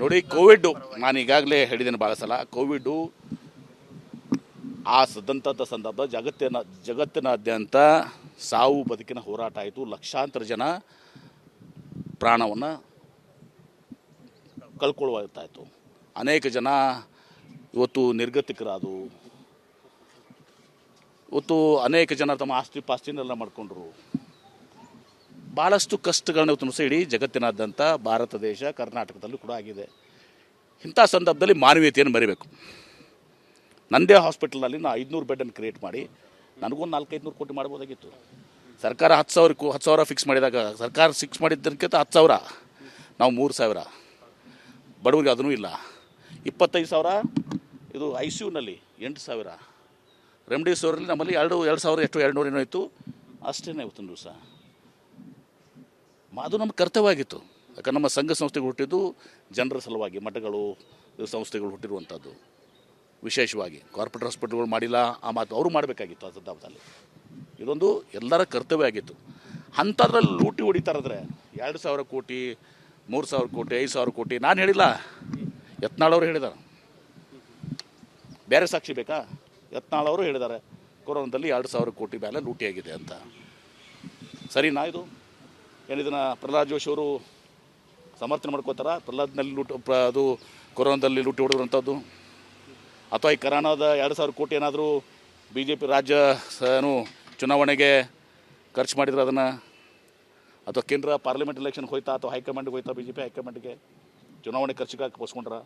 ನೋಡಿ, ಕೋವಿಡ್, ನಾನು ಈಗಾಗಲೇ ಹೇಳಿದ್ದೇನೆ ಭಾಳ ಸಲ, ಕೋವಿಡ್ ಆ ಸದಂತದ ಸಂದರ್ಭ ಜಗತ್ತಿನ, ಜಗತ್ತಿನಾದ್ಯಂತ ಸಾವು ಬದುಕಿನ ಹೋರಾಟ ಆಯಿತು. ಲಕ್ಷಾಂತರ ಜನ ಪ್ರಾಣವನ್ನು ಕಳ್ಕೊಳ್ಳುವಂತಾಯಿತು ಅನೇಕ ಜನ ಇವತ್ತು ನಿರ್ಗತಿಕರಾದವು ಇವತ್ತು ಅನೇಕ ಜನ ತಮ್ಮ ಆಸ್ತಿ ಪಾಸ್ತಿನೆಲ್ಲ ಮಾಡ್ಕೊಂಡ್ರು. ಭಾಳಷ್ಟು ಕಷ್ಟಗಳನ್ನು ತುಂಬಿಸಿ ಇಡೀ ಜಗತ್ತಿನಾದ್ಯಂತ ಭಾರತ ದೇಶ ಕರ್ನಾಟಕದಲ್ಲೂ ಕೂಡ ಆಗಿದೆ. ಇಂಥ ಸಂದರ್ಭದಲ್ಲಿ ಮಾನವೀಯತೆಯನ್ನು ಮರಿಬೇಕು. ನಂದೇ ಹಾಸ್ಪಿಟಲ್ನಲ್ಲಿ ನಾ ಐದುನೂರು ಬೆಡ್ಡನ್ನು ಕ್ರಿಯೇಟ್ ಮಾಡಿ ನನಗೊಂದು ನಾಲ್ಕೈದುನೂರು ಕೋಟಿ ಮಾಡ್ಬೋದಾಗಿತ್ತು ಸರ್ಕಾರ ಹತ್ತು ಸಾವಿರಕ್ಕೂ, ಹತ್ತು ಸಾವಿರ ಫಿಕ್ಸ್ ಮಾಡಿದಾಗ, ಸರ್ಕಾರ ಫಿಕ್ಸ್ ಮಾಡಿದ್ದಕ್ಕಿಂತ ಹತ್ತು ಸಾವಿರ, ನಾವು ಮೂರು ಸಾವಿರ. ಬಡವರಿಗೆ ಅದೂ ಇಲ್ಲ. ಇಪ್ಪತ್ತೈದು ಸಾವಿರ, ಇದು ಐ ಸಿ ಯುನಲ್ಲಿ ಎಂಟು ಸಾವಿರ. ರೆಮ್ಡಿಸಿವಿರಲ್ಲಿ ನಮ್ಮಲ್ಲಿ ಎರಡು ಎರಡು ಸಾವಿರ ಎಷ್ಟು ಎರಡು ನೂರು ಏನೋ ಇತ್ತು. ಅಷ್ಟೇ ಇವತ್ತಿನ ದಿವಸ. ಅದು ನಮ್ಮ ಕರ್ತವ್ಯ ಆಗಿತ್ತು ಯಾಕಂದ್ರೆ ನಮ್ಮ ಸಂಘ ಸಂಸ್ಥೆಗಳು ಹುಟ್ಟಿದ್ದು ಜನರ ಸಲುವಾಗಿ, ಮಠಗಳು, ಸಂಸ್ಥೆಗಳು ಹುಟ್ಟಿರುವಂಥದ್ದು. ವಿಶೇಷವಾಗಿ ಕಾರ್ಪೊರೇಟ್ ಹಾಸ್ಪಿಟಲ್ಗಳು ಮಾಡಿಲ್ಲ, ಆ ಮಾತು ಅವರು ಮಾಡಬೇಕಾಗಿತ್ತು ಆ ಸಂದರ್ಭದಲ್ಲಿ. ಇದೊಂದು ಎಲ್ಲರ ಕರ್ತವ್ಯ ಆಗಿತ್ತು. ಅಂಥದ್ರಲ್ಲಿ ಲೂಟಿ ಹೊಡಿತಾರಂದ್ರೆ ಎರಡು ಸಾವಿರ ಕೋಟಿ, ಮೂರು ಸಾವಿರ ಕೋಟಿ, ಐದು ಸಾವಿರ ಕೋಟಿ, ನಾನು ಹೇಳಿಲ್ಲ. ಯತ್ನಾಳವರು ಹೇಳಿದ್ದಾರೆ ಬೇರೆ ಸಾಕ್ಷಿ ಬೇಕಾ? ಯತ್ನಾಳವರು ಹೇಳಿದ್ದಾರೆ ಕೊರೋನಾದಲ್ಲಿ ಎರಡು ಸಾವಿರ ಕೋಟಿ ಮೇಲೆ ಲೂಟಿಯಾಗಿದೆ ಅಂತ. ಸರಿನಾ ಇದು? ಏನಿದನ್ನ ಪ್ರಹ್ಲಾದ್ ಜೋಶಿ ಅವರು ಸಮರ್ಥನೆ ಮಾಡ್ಕೋತಾರ ಪ್ರಹ್ಲಾದ್ನಲ್ಲಿ ಲೂಟು, ಪ್ರ, ಅದು ಕೊರೋನಾದಲ್ಲಿ ಲೂಟಿ ಹೊಡೆದಂಥದ್ದು ಅಥವಾ ಈ ಕರೋನಾದ ಎರಡು ಸಾವಿರ ಕೋಟಿ ಏನಾದರೂ ಬಿ ಜೆ ಪಿ ರಾಜ್ಯ ಏನು ಚುನಾವಣೆಗೆ ಖರ್ಚು ಮಾಡಿದ್ರೆ ಅದನ್ನು, ಅಥವಾ ಕೇಂದ್ರ ಪಾರ್ಲಿಮೆಂಟ್ ಎಲೆಕ್ಷನ್ಗೆ ಹೋಯ್ತಾ, ಅಥವಾ ಹೈಕಮಾಂಡ್ಗೆ ಹೋಯ್ತಾ ಬಿ ಜೆ ಪಿ ಹೈಕಮಾಂಡ್ಗೆ ಚುನಾವಣೆ ಖರ್ಚಿಗೆ ಬಸ್ಕೊಂಡ್ರ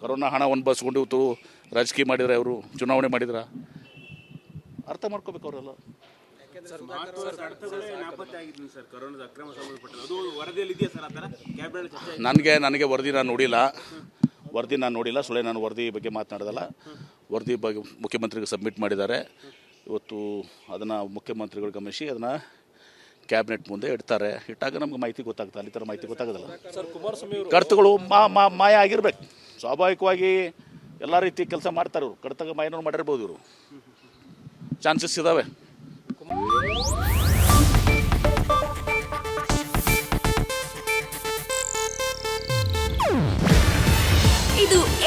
ಕರೋನಾ ಹಣವನ್ನು ಬಸ್ಕೊಂಡು ರಾಜಕೀಯ ಮಾಡಿದ್ರೆ ಅವರು, ಚುನಾವಣೆ ಮಾಡಿದ್ರ? ಅರ್ಥ ಮಾಡ್ಕೋಬೇಕು ಅವರೆಲ್ಲ. ನನಗೆ ನನಗೆ ವರದಿ ನಾನು ನೋಡಿಲ್ಲ. ವರದಿ ನಾನು ನೋಡಿಲ್ಲ. ಸುಳೆ ನಾನು ವರದಿ ಬಗ್ಗೆ ಮಾತನಾಡೋದಲ್ಲ. ವರದಿ ಬಗ್ಗೆ ಮುಖ್ಯಮಂತ್ರಿಗೆ ಸಬ್ಮಿಟ್ ಮಾಡಿದ್ದಾರೆ. ಇವತ್ತು ಅದನ್ನು ಮುಖ್ಯಮಂತ್ರಿಗಳು ಗಮನಿಸಿ ಅದನ್ನು ಕ್ಯಾಬಿನೆಟ್ ಮುಂದೆ ಇಡ್ತಾರೆ. ಇಟ್ಟಾಗ ನಮ್ಗೆ ಮಾಹಿತಿ ಗೊತ್ತಾಗ್ತದೆ. ಅಲ್ಲಿ ಥರ ಮಾಹಿತಿ ಗೊತ್ತಾಗೋದಿಲ್ಲ. ಕಡತಗಳು ಮಾ ಮಾ ಮಾಯ ಆಗಿರ್ಬೇಕು. ಸ್ವಾಭಾವಿಕವಾಗಿ ಎಲ್ಲ ರೀತಿ ಕೆಲಸ ಮಾಡ್ತಾರೆ ಇವರು. ಕಡತಗ ಮಾಯನೂ ಮಾಡಿರ್ಬೋದು ಇವರು. ಚಾನ್ಸಸ್ ಇದ್ದಾವೆ